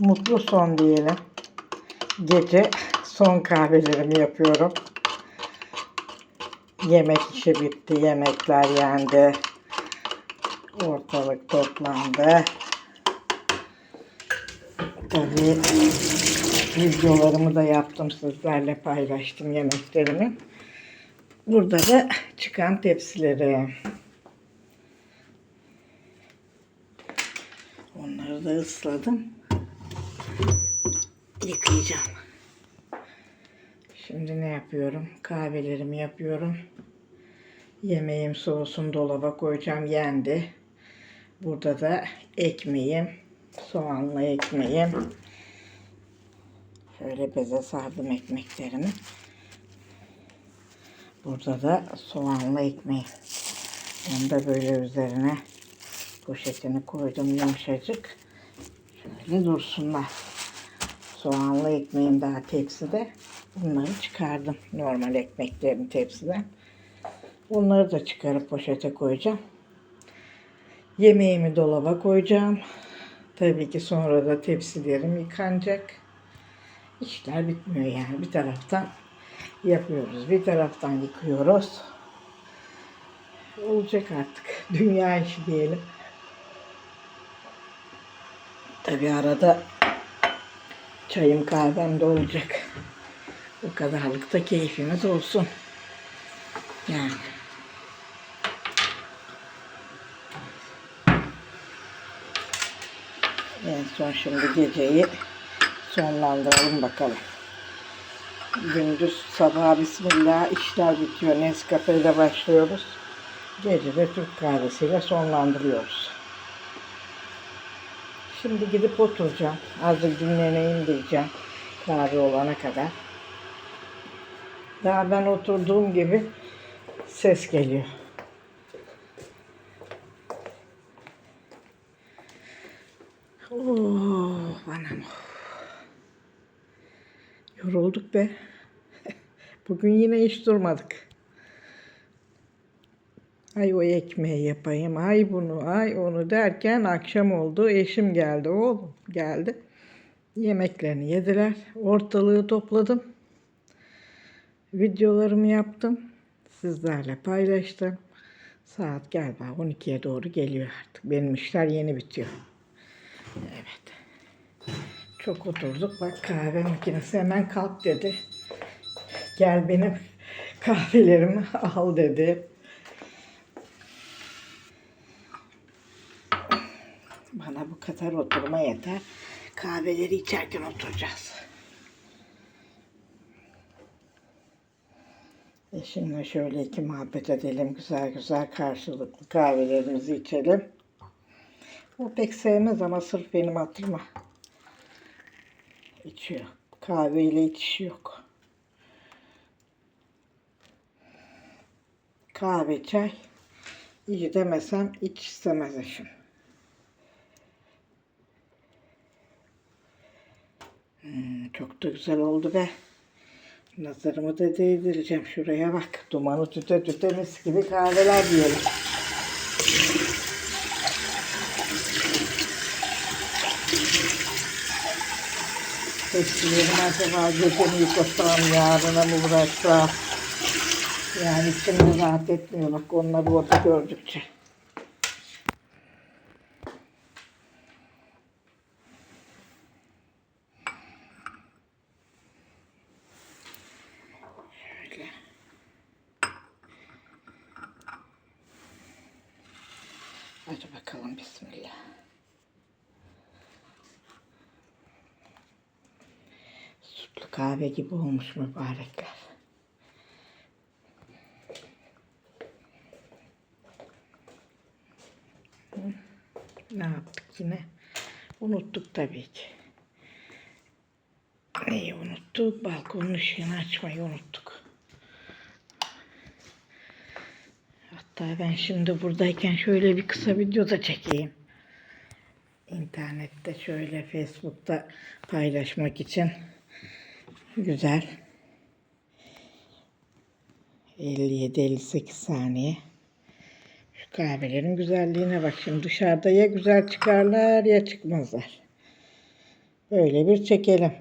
mutlu son diyelim. Gece son kahvelerimi yapıyorum. Yemek işi bitti. Yemekler yendi. Ortalık toplandı. Tabii videolarımı da yaptım sizlerle paylaştım yemeklerimi. Burada da çıkan tepsileri. Onları da ısladım. Yıkayacağım. Şimdi ne yapıyorum? Kahvelerimi yapıyorum. Yemeğim soğusun dolaba koyacağım. Yendi. Burada da ekmeğim. Soğanlı ekmeğim. Şöyle beze sardım ekmeklerimi. Burada da soğanlı ekmeğim. Onu da böyle üzerine poşetini koydum yumuşacık. Şöyle dursunlar. Soğanlı ekmeğim daha tepside. Bunları çıkardım. Normal ekmeklerin tepsiden. Bunları da çıkarıp poşete koyacağım. Yemeğimi dolaba koyacağım. Tabii ki sonra da tepsilerim yıkanacak. İşler bitmiyor yani. Bir taraftan yapıyoruz. Bir taraftan yıkıyoruz. Olacak artık. Dünya işi diyelim. Tabii arada çayım kahvem de olacak. Bu kadarlık da keyfimiz olsun. Yani. En son şimdi geceyi sonlandıralım bakalım. Gündüz sabah bismillah işler bitiyor. Nescafe ile başlıyoruz. Gece de Türk kahvesiyle sonlandırıyoruz. Şimdi gidip oturacağım. Azıcık dinleneyim diyeceğim. Kahve olana kadar. Daha ben oturduğum gibi ses geliyor. Oh, anam. Yorulduk be. Bugün yine hiç durmadık. Ay o ekmeği yapayım, ay bunu, ay onu derken akşam oldu. Eşim geldi, oğlum geldi. Yemeklerini yediler. Ortalığı topladım. Videolarımı yaptım. Sizlerle paylaştım. Saat galiba 12'ye doğru geliyor artık. Benim işler yeni bitiyor. Evet. Çok oturduk. Bak kahve makinesi hemen kalk dedi. Gel benim kahvelerimi al dedi. Bu kadar oturma yeter. Kahveleri içerken oturacağız. Eşimle şöyle iki muhabbet edelim. Güzel güzel karşılıklı kahvelerimizi içelim. O pek sevmez ama sırf benim hatırıma içiyor. Kahveyle içişi yok. Kahve, çay iyi demesem iç istemez eşim. Çok da güzel oldu be. Nazarımı da değdireceğim. Şuraya bak. Dumanı tüte tüte mis gibi kahveler diyelim. Tepsilerimi acaba gece mi yıkasam, yarına mı bıraksam? Yani içimde rahat etmiyor. Bak onları orada gördükçe. Hadi bakalım bismillah. Sütlü kahve gibi olmuş mübarekler. Ne yaptık yine? Unuttuk tabii ki. Neyi unuttuk? Balkonun ışığını açmayı unuttuk. Hatta ben şimdi buradayken şöyle bir kısa video da çekeyim. İnternette şöyle Facebook'ta paylaşmak için güzel. 57-58 saniye. Şu kahvelerin güzelliğine bak şimdi dışarıda ya güzel çıkarlar ya çıkmazlar. Öyle bir çekelim.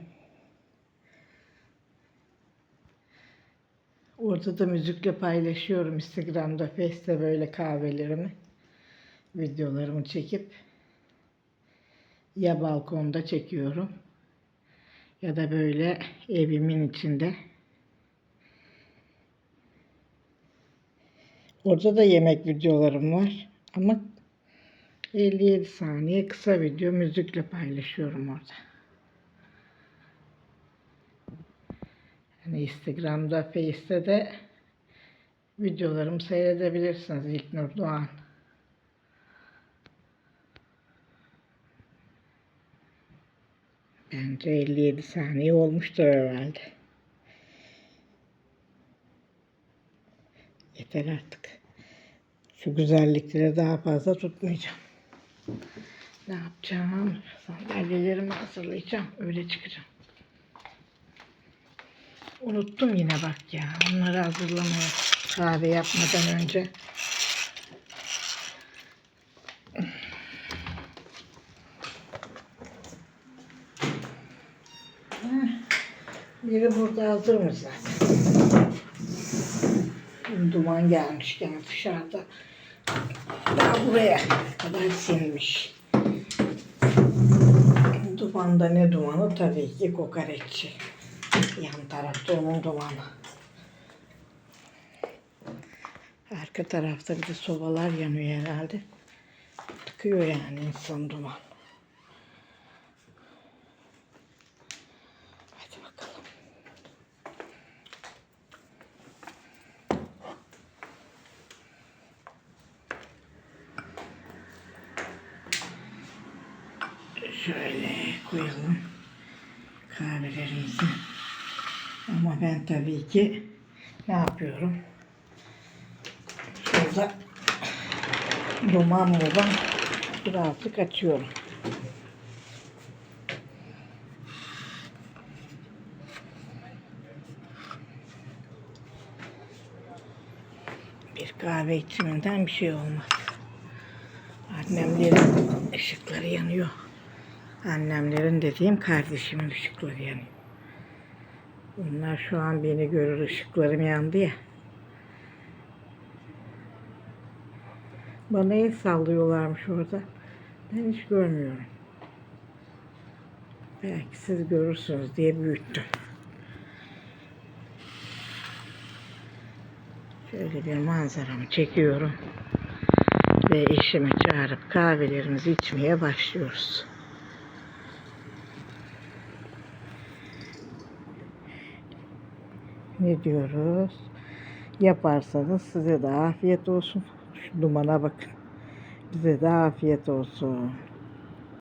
Orada da müzikle paylaşıyorum Instagram'da, Face'te böyle kahvelerimi, videolarımı çekip ya balkonda çekiyorum ya da böyle evimin içinde. Orada da yemek videolarım var ama 57 saniye kısa video müzikle paylaşıyorum orada. Yani Instagram'da, Face'te de videolarımı seyredebilirsiniz İlknur Doğan. Bence 57 saniye olmuştur herhalde. Yeter artık. Şu güzellikleri daha fazla tutmayacağım. Ne yapacağım? Sandalyelerimi hazırlayacağım. Öyle çıkacağım. Unuttum yine bak ya. Onları hazırlamaya kahve yapmadan önce. Biri burada hazırmış zaten. Duman gelmiş gene dışarıda. Daha buraya kadar sinmiş. Dumanda ne dumanı? Tabii ki kokoreççi. Yan tarafta dumanı. Arka tarafta bir de sobalar yanıyor herhalde. Tıkıyor yani insan duman. Hadi bakalım. Şöyle koyalım kahvelerimizi. Ama ben tabii ki ne yapıyorum? Şurada duman buradan birazcık açıyorum. Bir kahve içiminden bir şey olmaz. Annemlerin ışıkları yanıyor. Annemlerin dediğim kardeşimin ışıkları yanıyor. Bunlar şu an beni görür ışıklarım yandı ya. Bana el sallıyorlarmış orada. Ben hiç görmüyorum. Belki siz görürsünüz diye büyüttüm. Şöyle bir manzaramı çekiyorum. Ve eşimi çağırıp kahvelerimizi içmeye başlıyoruz. Ne diyoruz? Yaparsanız size de afiyet olsun. Şu dumana bakın. Bize de afiyet olsun.